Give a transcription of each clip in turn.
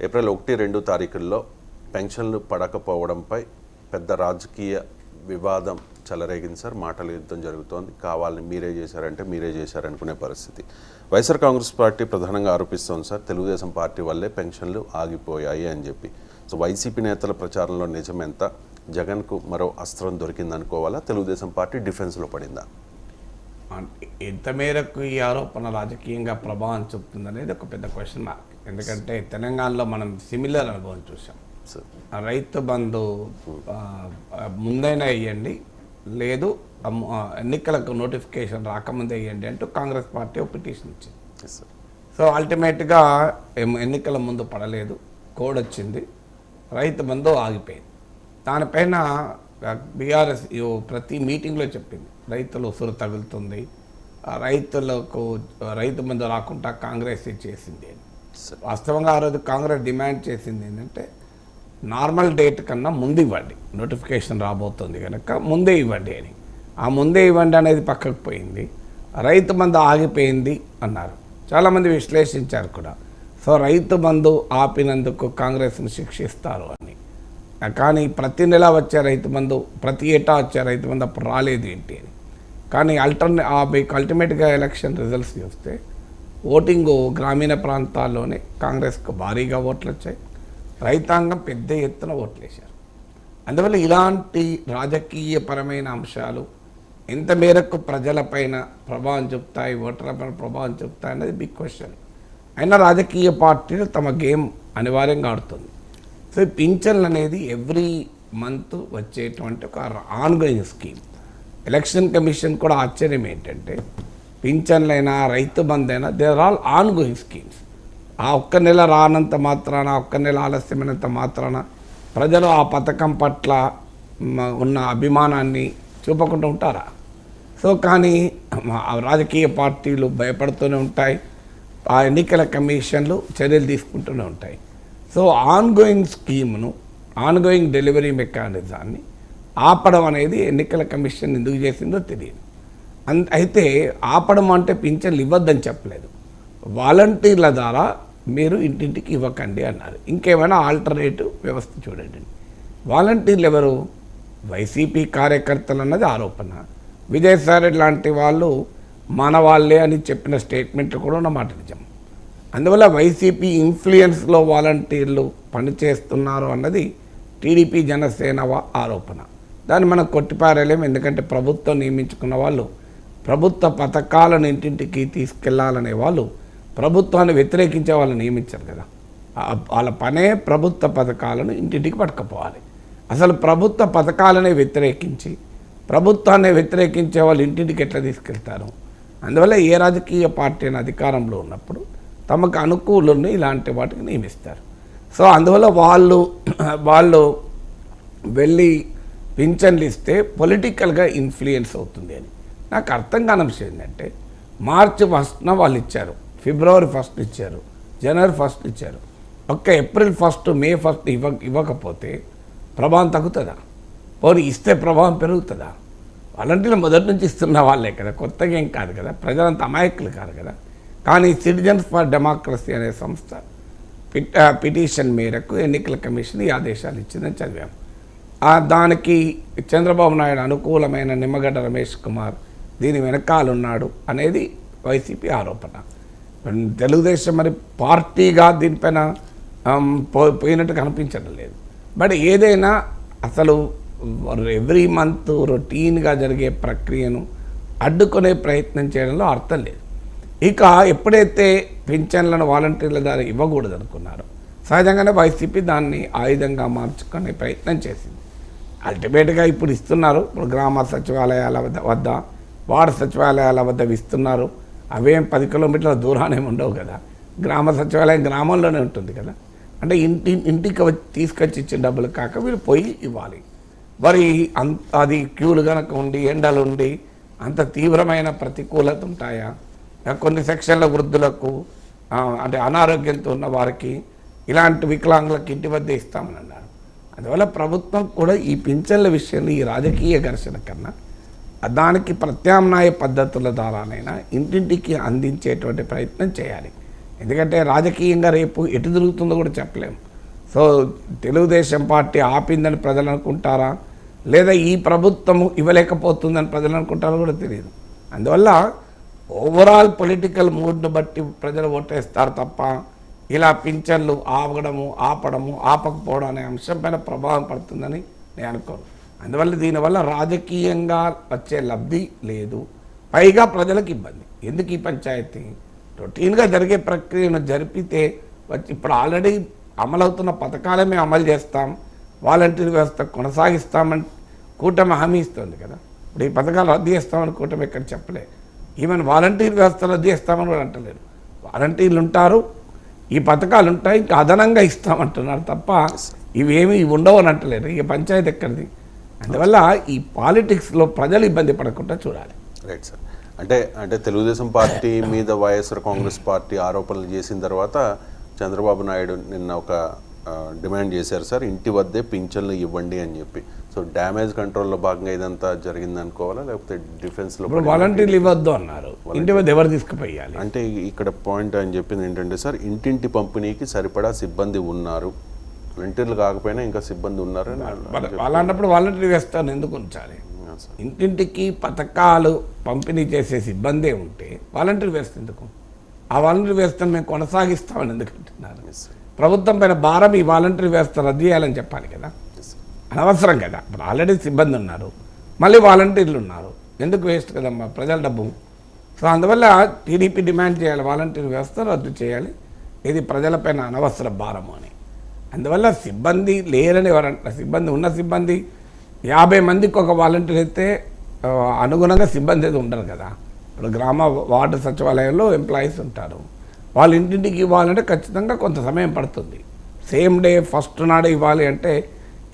April ఒకటి రెండు తారీఖుల్లో పెన్షన్లు పడకపోవడంపై పెద్ద రాజకీయ వివాదం చెలరేగింది సార్. మాటల యుద్ధం జరుగుతోంది. కావాలని మీరే చేశారంటే మీరే చేశారనుకునే పరిస్థితి. వైఎస్ఆర్ కాంగ్రెస్ పార్టీ ప్రధానంగా ఆరోపిస్తోంది సార్. తెలుగుదేశం పార్టీ వల్లే పెన్షన్లు ఆగిపోయాయి అని చెప్పి. సో వైసీపీ నేతల ప్రచారంలో నిజం ఎంత జగన్కు మరో అస్త్రం దొరికిందనుకోవాలా? తెలుగుదేశం పార్టీ డిఫెన్స్లో పడిందా? ఎంత మేరకు ఈ ఆరోపణ రాజకీయంగా ప్రభావం చూపుతుంది అనేది ఒక పెద్ద క్వశ్చన్ మార్క్ ఎందుకంటే తెలంగాణలో మనం సిమిలర్ అనుభవం చూసాం రైతు బంధు ముందైనా వేయండి లేదు ఎన్నికలకు నోటిఫికేషన్ రాకముందే వేయండి అంటూ కాంగ్రెస్ పార్టీ ఒక పిటిషన్ ఇచ్చింది. సో అల్టిమేట్గా ఎన్నికల ముందు పడలేదు కోడ్ వచ్చింది రైతు బంధు ఆగిపోయింది. దానిపైన బీఆర్ఎస్ ప్రతి మీటింగ్లో చెప్పింది. రైతులు ఉసురు తగులుతుంది. ఆ రైతులకు రైతు బంధు రాకుండా కాంగ్రెస్ చేసింది వాస్తవంగా ఆ రోజు కాంగ్రెస్ డిమాండ్ చేసింది ఏంటంటే నార్మల్ డేట్ కన్నా ముందు ఇవ్వండి. నోటిఫికేషన్ రాబోతుంది కనుక ముందే ఇవ్వండి అని. ఆ ముందే ఇవ్వండి అనేది పక్కకు పోయింది. రైతు బంధు ఆగిపోయింది అన్నారు. చాలామంది విశ్లేషించారు కూడా. సో రైతు బంధు ఆపినందుకు కాంగ్రెస్ను శిక్షిస్తారు అని. కానీ ప్రతి నెల వచ్చే రైతు బంధు ప్రతి ఏటా వచ్చే రైతు బంధు అప్పుడు రాలేదు ఏంటి అని. కానీ అల్టర్నే ఆ మీకు అల్టిమేట్గా ఎలక్షన్ రిజల్ట్స్ చూస్తే ఓటింగ్ గ్రామీణ ప్రాంతాల్లోనే కాంగ్రెస్కు భారీగా ఓట్లు వచ్చాయి రైతాంగం పెద్ద ఎత్తున ఓట్లు వేశారు అందువల్ల ఇలాంటి రాజకీయపరమైన అంశాలు ఎంత మేరకు ప్రజలపైన ప్రభావం చూపుతాయి ఓటర్లపైన ప్రభావం చూపుతాయి అనేది బిగ్ క్వశ్చన్ అయినా రాజకీయ పార్టీలు తమ గేమ్ అనివార్యంగా ఆడుతుంది. సో ఈ పింఛన్లు అనేది ఎవ్రీ మంత్ వచ్చేటువంటి ఒక ఆన్గోయింగ్ స్కీమ్. ఎలక్షన్ కమిషన్ కూడా ఆశ్చర్యం ఏంటంటే పింఛన్లైనా రైతు బంధైనా there all ongoing schemes ఆ ఒక్క నెల రానంత మాత్రాన ఒక్క నెల ఆలస్యమైనంత మాత్రాన ప్రజలు ఆ పథకం పట్ల ఉన్న అభిమానాన్ని చూపకుండా ఉంటారా? సో కానీ ఆ రాజకీయ పార్టీలు భయపడుతూనే ఉంటాయి. ఆ ఎన్నికల కమిషన్లు చర్యలు తీసుకుంటూనే ఉంటాయి. సో ఆన్గోయింగ్ స్కీమ్ను ఆన్గోయింగ్ డెలివరీ మెకానిజాన్ని ఆపడం అనేది ఎన్నికల కమిషన్ ఎందుకు చేసిందో తెలియదు. అన్ అయితే ఆపడం అంటే పింఛన్లు ఇవ్వద్దని చెప్పలేదు. వాలంటీర్ల ద్వారా మీరు ఇంటింటికి ఇవ్వకండి అన్నారు. ఇంకేమైనా ఆల్టర్నేటివ్ వ్యవస్థ చూడండి. వాలంటీర్లు ఎవరు? వైసీపీ కార్యకర్తలు అన్నది ఆరోపణ. విజయసాయి లాంటి వాళ్ళు మన వాళ్ళే అని చెప్పిన స్టేట్మెంట్లు కూడా ఉన్నమాట నిజం. అందువల్ల వైసీపీ ఇన్ఫ్లుయెన్స్లో వాలంటీర్లు పనిచేస్తున్నారు అన్నది టీడీపీ జనసేన ఆరోపణ. దాన్ని మనం కొట్టిపారలేము ఎందుకంటే ప్రభుత్వం నియమించుకున్న వాళ్ళు ప్రభుత్వ పథకాలను ఇంటింటికి తీసుకెళ్ళాలనే వాళ్ళు ప్రభుత్వాన్ని వ్యతిరేకించే వాళ్ళు నియమించారు కదా. వాళ్ళ పనే ప్రభుత్వ పథకాలను ఇంటింటికి పట్టుకుపోవాలి. అసలు ప్రభుత్వ పథకాలనే వ్యతిరేకించి ప్రభుత్వాన్ని వ్యతిరేకించే వాళ్ళు ఇంటింటికి ఎట్లా తీసుకెళ్తారు? అందువల్ల ఏ రాజకీయ పార్టీ అయినా అధికారంలో ఉన్నప్పుడు తమకు అనుకూలుని ఇలాంటి వాటికి నియమిస్తారు. సో అందువల్ల వాళ్ళు వాళ్ళు వెళ్ళి పింఛన్లు ఇస్తే పొలిటికల్గా ఇన్ఫ్లుయెన్స్ అవుతుంది అని. నాకు అర్థం కాని విషయం ఏంటంటే మార్చి ఫస్ట్న వాళ్ళు ఇచ్చారు ఫిబ్రవరి ఫస్ట్ ఇచ్చారు జనవరి ఫస్ట్ ఇచ్చారు. ఒక్క ఏప్రిల్ ఫస్ట్ మే ఫస్ట్ ఇవ్వ ఇవ్వకపోతే ప్రభావం తగ్గుతుందా? పోనీ ఇస్తే ప్రభావం పెరుగుతుందా? వాలంటీర్లు మొదటి నుంచి ఇస్తున్న వాళ్ళే కదా కొత్తగా ఏం కాదు కదా ప్రజలంత అమాయకులు కాదు కదా. కానీ సిటిజన్స్ ఫర్ డెమోక్రసీ అనే సంస్థ పిటిషన్ మేరకు ఎన్నికల కమిషన్ ఈ ఆదేశాలు ఇచ్చిందని చదివాము దానికి చంద్రబాబు నాయుడు అనుకూలమైన నిమ్మగడ్డ రమేష్ కుమార్ దీని వెనకాలన్నాడు అనేది వైసీపీ ఆరోపణ. తెలుగుదేశం మరి పార్టీగా దీనిపైన పో- పోయినట్టు కనిపించడం లేదు. బట్ ఏదైనా అసలు ఎవ్రీ మంత్ రొటీన్గా జరిగే ప్రక్రియను అడ్డుకునే ప్రయత్నం చేయడంలో అర్థం లేదు. ఇక ఎప్పుడైతే పింఛన్లను వాలంటీర్ల ద్వారా ఇవ్వకూడదు అనుకున్నారో సహజంగానే వైసీపీ దాన్ని ఆయుధంగా మార్చుకునే ప్రయత్నం చేసింది. అల్టిమేట్గా ఇప్పుడు ఇస్తున్నారు. ఇప్పుడు గ్రామ సచివాలయాల వద్ద వద్ద వార్డు సచివాలయాల వద్ద ఇస్తున్నారు. అవేం పది కిలోమీటర్ల దూరానే ఉండవు కదా. గ్రామ సచివాలయం గ్రామంలోనే ఉంటుంది కదా. అంటే ఇంటి ఇంటికి వచ్చి తీసుకొచ్చి ఇచ్చిన డబ్బులు కాక వీళ్ళు పోయి ఇవ్వాలి. మరి అంత అది క్యూలు కనుక ఉండి ఎండలు ఉండి అంత తీవ్రమైన ప్రతికూలత ఉంటాయా? కొన్ని సెక్షన్ల వృద్ధులకు అంటే అనారోగ్యంతో ఉన్న వారికి ఇలాంటి వికలాంగులకు ఇంటి వద్ద ఇస్తామని అన్నారు. అందువల్ల ప్రభుత్వం కూడా ఈ పింఛన్ల విషయంలో ఈ రాజకీయ ఘర్షణ కన్నా దానికి ప్రత్యామ్నాయ పద్ధతుల ద్వారానైనా ఇంటింటికి అందించేటువంటి ప్రయత్నం చేయాలి. ఎందుకంటే రాజకీయంగా రేపు ఎటు తిరుగుతుందో కూడా చెప్పలేము సో తెలుగుదేశం పార్టీ ఆపిందని ప్రజలు అనుకుంటారా? లేదా ఈ ప్రభుత్వం ఇవ్వలేకపోతుందని ప్రజలు అనుకుంటారో కూడా తెలియదు. అందువల్ల ఓవరాల్ పొలిటికల్ మూడ్ను బట్టి ప్రజలు ఓటేస్తారు తప్ప ఇలా పింఛన్లు ఆగడము ఆపడము ఆపకపోవడం అనే అంశం పైన ప్రభావం పడుతుందని నేను అనుకోను. అందువల్ల దీనివల్ల రాజకీయంగా వచ్చే లబ్ధి లేదు. పైగా ప్రజలకు ఇబ్బంది. ఎందుకు ఈ పంచాయతీ? రొటీన్గా జరిగే ప్రక్రియను జరిపితే వచ్చి ఇప్పుడు ఆల్రెడీ అమలవుతున్న పథకాలే మేము అమలు చేస్తాం. వాలంటీర్ వ్యవస్థ కొనసాగిస్తామని కూటమి హామీ ఇస్తుంది కదా. ఇప్పుడు ఈ పథకాలు రద్దు చేస్తామని కూటమి ఎక్కడ చెప్పలే. ఈవెన్ వాలంటీర్ వ్యవస్థ రద్దు చేస్తామని కూడా అంటలేరు వాలంటీర్లు ఉంటారు ఈ పథకాలు ఉంటాయి ఇంకా అదనంగా ఇస్తామంటున్నారు తప్ప ఇవేమి ఉండవు అని అంటలేరు. ఇక పంచాయతీ ఎక్కడిది? అందువల్ల ఈ పాలిటిక్స్లో ప్రజలు ఇబ్బంది పడకుండా చూడాలి. రైట్ సార్ అంటే అంటే తెలుగుదేశం పార్టీ మీద వైఎస్ఆర్ కాంగ్రెస్ పార్టీ ఆరోపణలు చేసిన తర్వాత చంద్రబాబు నాయుడు నిన్న ఒక డిమాండ్ చేశారు సార్ ఇంటి వద్దే పింఛన్లు ఇవ్వండి అని చెప్పి. సో డ్యామేజ్ కంట్రోల్లో భాగంగా ఇదంతా జరిగింది అనుకోవాలా? లేకపోతే డిఫెన్స్లో వాలంటీర్లు ఇవ్వద్దు అన్నారు. ఇంటి వద్ద ఎవరు తీసుకుపోయాలి? అంటే ఇక్కడ పాయింట్ అని చెప్పింది ఏంటంటే సార్ ఇంటింటి పంపిణీకి సరిపడా సిబ్బంది ఉన్నారు. వాలంటీర్లు కాకపోయినా ఇంకా సిబ్బంది ఉన్నారని వాళ్ళ- అలాంటప్పుడు వాలంటీర్ వ్యవస్థను ఎందుకు ఉంచాలి? ఇంటింటికి పథకాలు పంపిణీ చేసే సిబ్బందే ఉంటే వాలంటీర్ వ్యవస్థ ఎందుకు? ఆ వాలంటీర్ వ్యవస్థను మేము కొనసాగిస్తామని ఎందుకు అంటున్నారు? ఎస్ సార్ ప్రభుత్వం పైన భారం ఈ వాలంటీర్ వ్యవస్థ రద్దు చేయాలని చెప్పాలి కదా. అనవసరం కదా. ఇప్పుడు ఆల్రెడీ సిబ్బంది ఉన్నారు. మళ్ళీ వాలంటీర్లు ఉన్నారు. ఎందుకు వేస్ట్ కదమ్మా? ప్రజల డబ్బు. సో అందువల్ల టీడీపీ డిమాండ్ చేయాలి వాలంటీర్ వ్యవస్థ రద్దు చేయాలి. ఇది ప్రజలపైన అనవసర భారము అని. అందువల్ల సిబ్బంది లేరని ఎవరంటారు సిబ్బంది ఉన్న సిబ్బంది యాభై మందికి ఒక వాలంటీర్ అయితే అనుగుణంగా సిబ్బంది అయితే ఉండరు కదా. ఇప్పుడు గ్రామ వార్డు సచివాలయంలో ఎంప్లాయీస్ ఉంటారు. వాళ్ళ ఇంటింటికి ఇవ్వాలంటే ఖచ్చితంగా కొంత సమయం పడుతుంది. సేమ్ డే ఫస్ట్ నాడు ఇవ్వాలి అంటే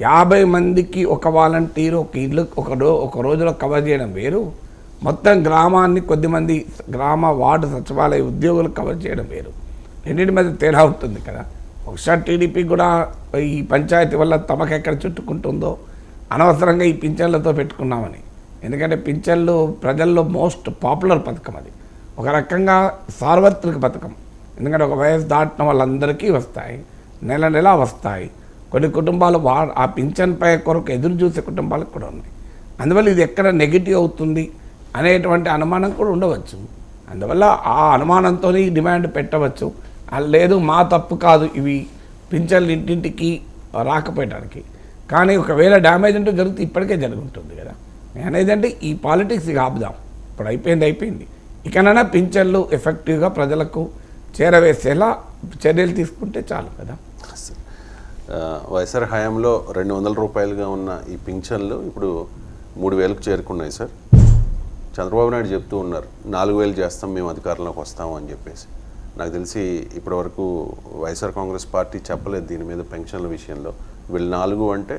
యాభై మందికి ఒక వాలంటీర్ ఒక ఇల్లు ఒక రో ఒక రోజులో కవర్ చేయడం వేరు. మొత్తం గ్రామాన్ని కొద్దిమంది గ్రామ వార్డు సచివాలయ ఉద్యోగులు కవర్ చేయడం వేరు. రెండింటి మధ్య తేడా ఉంటుంది కదా. ఒకసారి టీడీపీ కూడా ఈ పంచాయతీ వల్ల తమకెక్కడ చుట్టుకుంటుందో అనవసరంగా ఈ పింఛన్లతో పెట్టుకున్నామని. ఎందుకంటే పింఛన్లు ప్రజల్లో మోస్ట్ పాపులర్ పథకం అది. ఒక రకంగా సార్వత్రిక పథకం. ఎందుకంటే ఒక వయసు దాటిన వాళ్ళందరికీ వస్తాయి. నెల నెల వస్తాయి. కొన్ని కుటుంబాలు వా ఆ పింఛన్ పై కొరకు ఎదురు చూసే కుటుంబాలకు కూడా ఉన్నాయి అందువల్ల ఇది ఎక్కడ నెగిటివ్ అవుతుంది అనేటువంటి అనుమానం కూడా ఉండవచ్చు. అందువల్ల ఆ అనుమానంతో డిమాండ్ పెట్టవచ్చు. లేదు మా తప్పు కాదు ఇవి పింఛన్లు ఇంటింటికి రాకపోయడానికి కానీ ఒకవేళ డ్యామేజ్ అంటూ జరుగుతుంది ఇప్పటికే జరుగుతుంది కదా. నేనేదంటే ఈ పాలిటిక్స్ ఇక ఆపుదాం. ఇప్పుడు అయిపోయింది అయిపోయింది. ఇకనైనా పింఛన్లు ఎఫెక్టివ్గా ప్రజలకు చేరవేసేలా చర్యలు తీసుకుంటే చాలు కదా. వైఎస్ఆర్ హయాంలో రెండు వందల రూపాయలుగా ఉన్న ఈ పింఛన్లు ఇప్పుడు మూడు వేలకు చేరుకున్నాయి సార్. చంద్రబాబు నాయుడు చెప్తూ ఉన్నారు నాలుగు వేలు చేస్తాం మేము అధికారంలోకి వస్తాము అని చెప్పేసి. నాకు తెలిసి ఇప్పటివరకు వైఎస్ఆర్ కాంగ్రెస్ పార్టీ చెప్పలేదు దీని మీద పెన్షన్ల విషయంలో. వీళ్ళు నాలుగు అంటే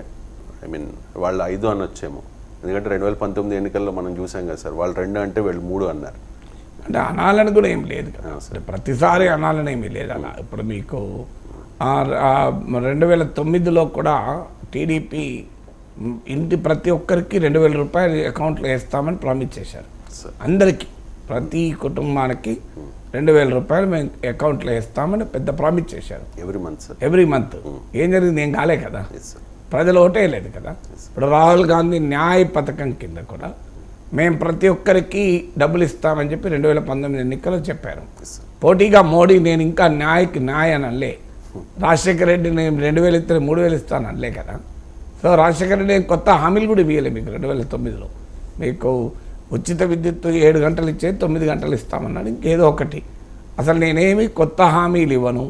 ఐ మీన్ వాళ్ళు ఐదు అనొచ్చేమో. ఎందుకంటే రెండు వేల పంతొమ్మిది ఎన్నికల్లో మనం చూసాం కదా సార్ వాళ్ళు రెండు అంటే వీళ్ళు మూడు అన్నారు. అంటే అనాలని కూడా ఏం లేదు కదా అంటే ప్రతిసారి అనాలని ఏమీ లేదు అలా. ఇప్పుడు మీకు రెండు వేల తొమ్మిదిలో కూడా టీడీపీ ఇంటి ప్రతి ఒక్కరికి రెండు వేల రూపాయలు అకౌంట్లో వేస్తామని ప్రామిస్ చేశారు. అందరికీ ప్రతి కుటుంబానికి రెండు వేల రూపాయలు మేము అకౌంట్లో వేస్తామని పెద్ద ప్రామిస్ చేశారు. ఎవ్రీ మంత్ ఎవ్రీ మంత్ ఏం జరిగింది? ఏం కాలే కదా. ప్రజలు ఓటే లేదు కదా. ఇప్పుడు రాహుల్ గాంధీ న్యాయ పథకం కింద కూడా మేము ప్రతి ఒక్కరికి డబ్బులు ఇస్తామని చెప్పి రెండు వేల పంతొమ్మిది ఎన్నికల్లో చెప్పారు. పోటీగా మోడీ నేను ఇంకా న్యాయకి న్యాయ అని అనలే రాజశేఖర రెడ్డి నేను రెండు వేలు ఇస్తే మూడు వేలు ఇస్తాను అనలే కదా. సో రాజశేఖర రెడ్డి నేను కొత్త హామీలు కూడా ఇవ్వలే మీకు రెండు వేల తొమ్మిదిలో. మీకు ఉచిత విద్యుత్ ఏడు గంటలు ఇచ్చే తొమ్మిది గంటలు ఇస్తామన్నాడు ఇంకేదో ఒకటి. అసలు నేనేమి కొత్త హామీలు ఇవ్వను.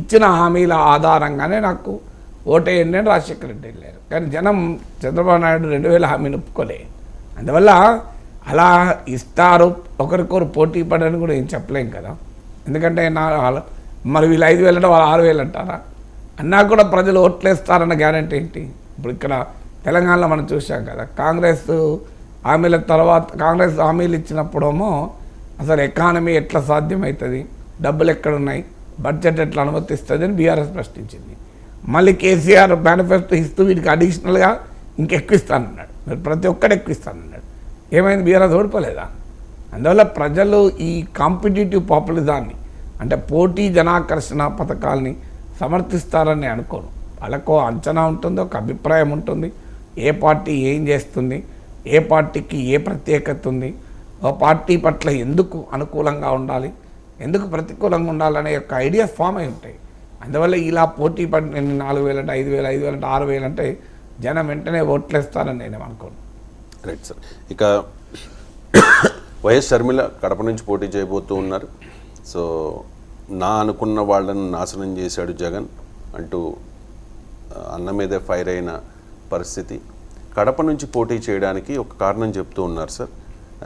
ఇచ్చిన హామీల ఆధారంగానే నాకు ఓటేయండి అని రాజశేఖర రెడ్డి వెళ్ళారు. కానీ జనం చంద్రబాబు నాయుడు రెండు వేల హామీని ఒప్పుకోలే. అందువల్ల అలా ఇస్తారు ఒకరికొకరు పోటీ పడని కూడా ఏం చెప్పలేం కదా. ఎందుకంటే నా మరి వీళ్ళు ఐదు వేలు అంటే వాళ్ళు ఆరు వేలు అంటారా అన్నా కూడా ప్రజలు ఓట్లేస్తారన్న గ్యారంటీ ఏంటి? ఇప్పుడు ఇక్కడ తెలంగాణలో మనం చూసాం కదా కాంగ్రెస్ హామీల తర్వాత కాంగ్రెస్ హామీలు ఇచ్చినప్పుడేమో అసలు ఎకానమీ ఎట్లా సాధ్యమవుతుంది డబ్బులు ఎక్కడున్నాయి? బడ్జెట్ ఎట్లా అనుమతిస్తుంది అని బీఆర్ఎస్ ప్రశ్నించింది. మళ్ళీ కేసీఆర్ మేనిఫెస్టో ఇస్తూ వీటికి అడిషనల్గా ఇంకెక్కువ ఇస్తానన్నాడు మరి ప్రతి ఒక్కడు ఎక్కువ ఇస్తానన్నాడు ఏమైంది? బీఆర్ఎస్ ఓడిపోలేదా? అందువల్ల ప్రజలు ఈ కాంపిటేటివ్ పాపులిజాన్ని అంటే పోటీ జనాకర్షణ పథకాల్ని సమర్థిస్తారని అనుకోను. వాళ్ళకు అంచనా ఉంటుంది ఒక అభిప్రాయం ఉంటుంది. ఏ పార్టీ ఏం చేస్తుంది ఏ పార్టీకి ఏ ప్రత్యేకత ఉంది ఓ పార్టీ పట్ల ఎందుకు అనుకూలంగా ఉండాలి ఎందుకు ప్రతికూలంగా ఉండాలనే యొక్క ఐడియాస్ ఫామ్ అయి ఉంటాయి. అందువల్ల ఇలా పోటీ పడి నాలుగు వేలు అంటే ఐదు వేలు ఐదు వేలు అంటే ఆరు వేలు అంటే జనం వెంటనే ఓట్లేస్తారని నేను అనుకోను. రైట్ సార్ ఇక వైఎస్ షర్మిల కడప నుంచి పోటీ చేయబోతూ ఉన్నారు. సో నా అనుకున్న వాళ్ళని నాశనం చేశాడు జగన్ అంటూ అన్న మీదే ఫైర్ అయిన పరిస్థితి. కడప నుంచి పోటీ చేయడానికి ఒక కారణం చెప్తూ ఉన్నారు సార్.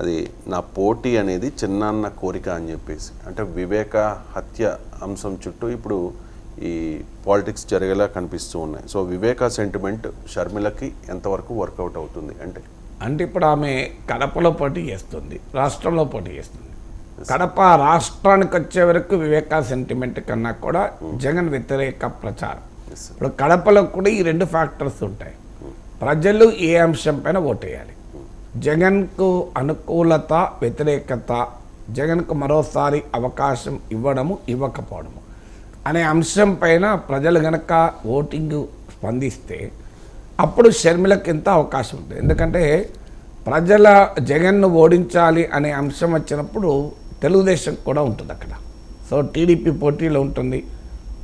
అది నా పోటీ అనేది చిన్నాన్న కోరిక అని చెప్పేసి. అంటే వివేక హత్య అంశం చుట్టూ ఇప్పుడు ఈ పాలిటిక్స్ జరిగేలా కనిపిస్తూ ఉన్నాయి. సో వివేక సెంటిమెంట్ షర్మిలకి ఎంతవరకు వర్కౌట్ అవుతుంది అంటే? అంటే ఇప్పుడు ఆమె కడపలో పోటీ చేస్తుంది రాష్ట్రంలో పోటీ చేస్తుంది. కడప రాష్ట్రానికి వచ్చే వరకు వివేకా సెంటిమెంట్ కన్నా కూడా జగన్ వ్యతిరేక ప్రచారం. ఇప్పుడు కడపలో కూడా ఈ రెండు ఫ్యాక్టర్స్ ఉంటాయి. ప్రజలు ఏ అంశం పైన ఓటేయాలి? జగన్కు అనుకూలత వ్యతిరేకత జగన్కు మరోసారి అవకాశం ఇవ్వడము ఇవ్వకపోవడము అనే అంశం పైన ప్రజలు గనక ఓటింగ్ స్పందిస్తే అప్పుడు షర్మిలకు ఎంత అవకాశం ఉంటుంది. ఎందుకంటే ప్రజల జగన్ను ఓడించాలి అనే అంశం వచ్చినప్పుడు తెలుగుదేశం కూడా ఉంటుంది అక్కడ. సో టీడీపీ పోటీలో ఉంటుంది.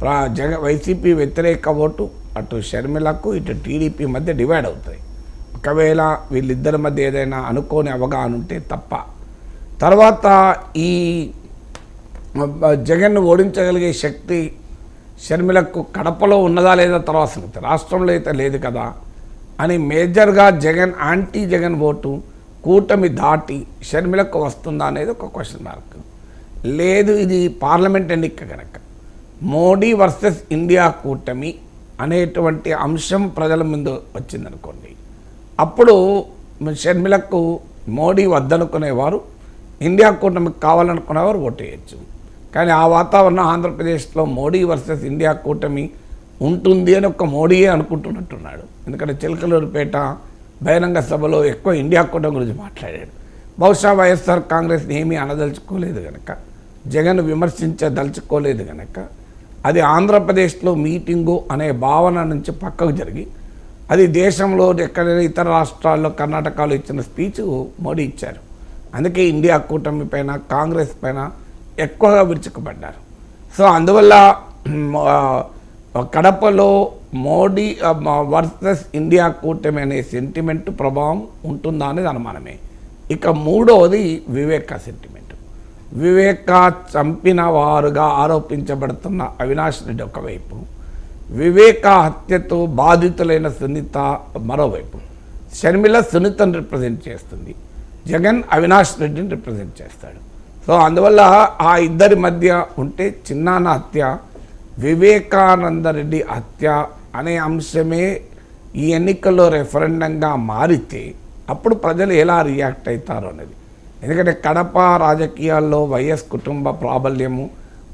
ప్రా జగ వైసీపీ వ్యతిరేక ఓటు అటు షర్మిలకు ఇటు టీడీపీ మధ్య డివైడ్ అవుతాయి. ఒకవేళ వీళ్ళిద్దరి మధ్య ఏదైనా అనుకోని అవగాహన ఉంటే తప్ప. తర్వాత ఈ జగన్ను ఓడించగలిగే శక్తి షర్మిలకు కడపలో ఉన్నదా లేదా తర్వాత రాష్ట్రంలో అయితే లేదు కదా అని మేజర్గా జగన్ యాంటీ జగన్ ఓటు కూటమి దాటి షర్మిలకు వస్తుందా అనేది ఒక క్వశ్చన్ మార్క్ లేదు ఇది పార్లమెంట్ ఎన్నిక కనుక మోడీ వర్సెస్ ఇండియా కూటమి అనేటువంటి అంశం ప్రజల ముందు వచ్చిందనుకోండి. అప్పుడు షర్మిలకు మోడీ వద్దనుకునేవారు ఇండియా కూటమికి కావాలనుకునేవారు ఓటేయచ్చు. కానీ ఆ వాతావరణం ఆంధ్రప్రదేశ్లో మోడీ వర్సెస్ ఇండియా కూటమి ఉంటుంది అని ఒక మోడీయే అనుకుంటున్నట్టున్నాడు. ఎందుకంటే చిలకలూరుపేట బహిరంగ సభలో ఎక్కువ ఇండియా కూటమి గురించి మాట్లాడాడు. బహుశా వైఎస్ఆర్ కాంగ్రెస్ని ఏమీ అనదలుచుకోలేదు కనుక జగన్ విమర్శించదలుచుకోలేదు కనుక అది ఆంధ్రప్రదేశ్లో మీటింగు అనే భావన నుంచి పక్కకు జరిగి అది దేశంలో ఎక్కడైనా ఇతర రాష్ట్రాల్లో కర్ణాటకలో ఇచ్చిన స్పీచ్ మోడీ ఇచ్చారు. అందుకే ఇండియా కూటమి పైన కాంగ్రెస్ పైన ఎక్కువగా విరుచుకుపడ్డారు. సో అందువల్ల కడపలో మోడీ వర్సెస్ ఇండియా కూటమి అనే సెంటిమెంట్ ప్రభావం ఉంటుందా అనేది అనుమానమే. ఇక మూడవది వివేక సెంటిమెంట్ వివేక చంపిన వారుగా ఆరోపించబడుతున్న అవినాష్ రెడ్డి ఒకవైపు వివేక హత్యతో బాధితులైన సునీత మరోవైపు. షర్మిల సునీతను రిప్రజెంట్ చేస్తుంది. జగన్ అవినాష్ రెడ్డిని రిప్రజెంట్ చేస్తాడు. సో అందువల్ల ఆ ఇద్దరి మధ్య ఉంటే చిన్నాన్న హత్య వివేకానంద రెడ్డి హత్య అనే అంశమే ఈ ఎన్నికల్లో రెఫరెండంగా మారితే అప్పుడు ప్రజలు ఎలా రియాక్ట్ అవుతారు అనేది. ఎందుకంటే కడప రాజకీయాల్లో వైఎస్ కుటుంబ ప్రాబల్యము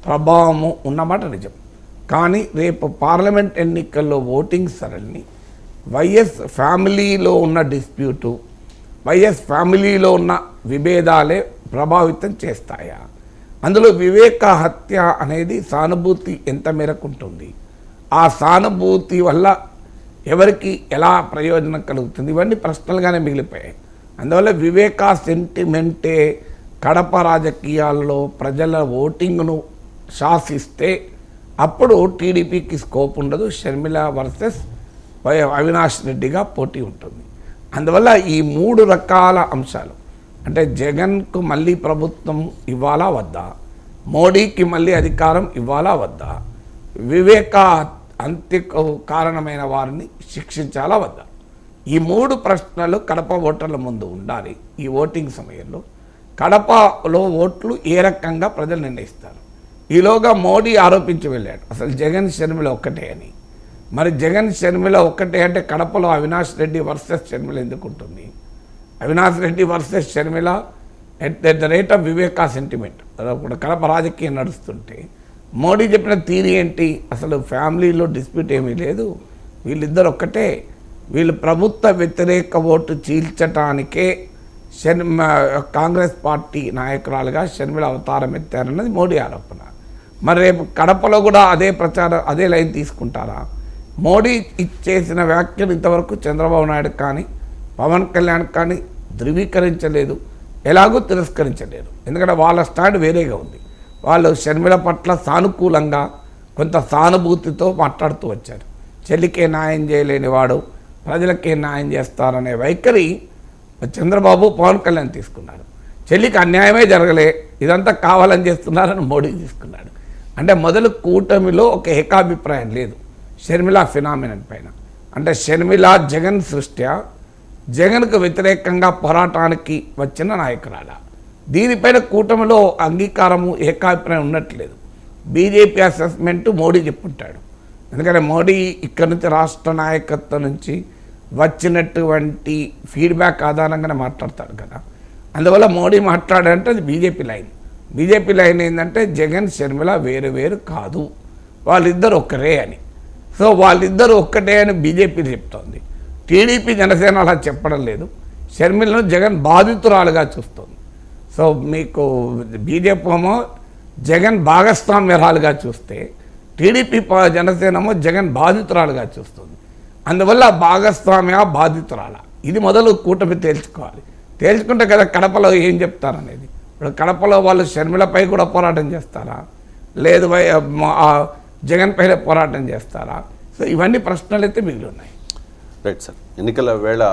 ప్రభావము ఉన్నమాట నిజం. కానీ రేపు పార్లమెంట్ ఎన్నికల్లో ఓటింగ్ సరళిని వైఎస్ ఫ్యామిలీలో ఉన్న డిస్ప్యూటు వైఎస్ ఫ్యామిలీలో ఉన్న విభేదాలే ప్రభావితం చేస్తాయా? అందులో వివేక హత్య అనేది సానుభూతి ఎంత మేరకు ఉంటుంది? ఆ సానుభూతి వల్ల ఎవరికి ఎలా ప్రయోజనం కలుగుతుంది? ఇవన్నీ ప్రశ్నలుగానే మిగిలిపోయాయి. అందువల్ల వివేక సెంటిమెంటే కడప రాజకీయాల్లో ప్రజల ఓటింగ్ను శాసిస్తే అప్పుడు టీడీపీకి స్కోప్ ఉండదు. షర్మిల వర్సెస్ వై అవినాష్ రెడ్డిగా పోటీ ఉంటుంది. అందువల్ల ఈ మూడు రకాల అంశాలు అంటే జగన్కు మళ్ళీ ప్రభుత్వం ఇవ్వాలా వద్దా? మోడీకి మళ్ళీ అధికారం ఇవ్వాలా వద్దా? వివేకా అంత్య కారణమైన వారిని శిక్షించాలా వద్దా? ఈ మూడు ప్రశ్నలు కడప ఓటర్ల ముందు ఉండాలి. ఈ ఓటింగ్ సమయంలో కడపలో ఓట్లు ఏ రకంగా ప్రజలు నిర్ణయిస్తారు? ఈలోగా మోడీ ఆరోపించి వెళ్ళాడు. అసలు జగన్ షర్మిల ఒక్కటే అని. మరి జగన్ షర్మిల ఒక్కటే అంటే కడపలో అవినాష్ రెడ్డి వర్సెస్ షర్మిల ఎందుకు ఉంటుంది? Avinash Reddy versus Sharmila at the rate of Viveka sentiment ఇప్పుడు కడప రాజకీయం నడుస్తుంటే మోడీ చెప్పిన థీరీ ఏంటి? అసలు ఫ్యామిలీలో డిస్ప్యూట్ ఏమీ లేదు. వీళ్ళిద్దరు ఒక్కటే. వీళ్ళు ప్రభుత్వ వ్యతిరేక ఓటు చీల్చటానికే షర్మ కాంగ్రెస్ పార్టీ నాయకురాలుగా షర్మిల అవతారం ఎత్తారన్నది మోడీ ఆరోపణ. మరి రేపు కడపలో కూడా అదే ప్రచారం అదే లైన్ తీసుకుంటారా? మోడీ ఇచ్చేసిన వ్యాఖ్యలు ఇంతవరకు చంద్రబాబు నాయుడు కానీ పవన్ కళ్యాణ్ కానీ ధృవీకరించలేదు. ఎలాగూ తిరస్కరించలేరు ఎందుకంటే వాళ్ళ స్టాండ్ వేరేగా ఉంది. వాళ్ళు షర్మిల పట్ల సానుకూలంగా కొంత సానుభూతితో మాట్లాడుతూ వచ్చారు. చెల్లికే న్యాయం చేయలేని వాడు ప్రజలకే న్యాయం చేస్తారనే వైఖరి చంద్రబాబు పవన్ కళ్యాణ్ తీసుకున్నాడు. చెల్లికి అన్యాయమే జరగలే ఇదంతా కావాలని చేస్తున్నారని మోడీ తీసుకున్నాడు. అంటే మొదలు కూటమిలో ఒక ఏకాభిప్రాయం లేదు షర్మిల ఫినామినన్ పైన. అంటే షర్మిల జగన్ సృష్ట్యా జగన్కు వ్యతిరేకంగా పోరాటానికి వచ్చిన నాయకురాలా. దీనిపైన కూటమిలో అంగీకారము ఏకాభిప్రాయం ఉన్నట్లేదు బీజేపీ అసెస్మెంట్ మోడీ చెప్పుంటాడు ఎందుకంటే మోడీ ఇక్కడ నుంచి రాష్ట్ర నాయకత్వం నుంచి వచ్చినటువంటి ఫీడ్బ్యాక్ ఆధారంగానే మాట్లాడతాడు కదా. అందువల్ల మోడీ మాట్లాడంటే అది బీజేపీ లైన్. బీజేపీ లైన్ ఏంటంటే జగన్ షర్మిల వేరు వేరు కాదు. వాళ్ళిద్దరు ఒక్కరే అని. సో వాళ్ళిద్దరు ఒక్కటే అని బీజేపీ చెప్తోంది. టీడీపీ జనసేన అలా చెప్పడం లేదు. షర్మిలను జగన్ బాధితురాలుగా చూస్తుంది. సో మీకు బీజేపీ ఏమో జగన్ భాగస్వామ్యరాలుగా చూస్తే టీడీపీ జనసేనమో జగన్ బాధితురాలుగా చూస్తుంది. అందువల్ల భాగస్వామ్య బాధితురాల. ఇది మొదలు కూటమి తేల్చుకోవాలి. తేల్చుకుంటే కదా కడపలో ఏం చెప్తారనేది. ఇప్పుడు కడపలో వాళ్ళు షర్మిలపై కూడా పోరాటం చేస్తారా? లేదు జగన్ పైన పోరాటం చేస్తారా? సో ఇవన్నీ ప్రశ్నలు అయితే మిగిలి ఉన్నాయి. Right sir. ఎన్నికల వేళ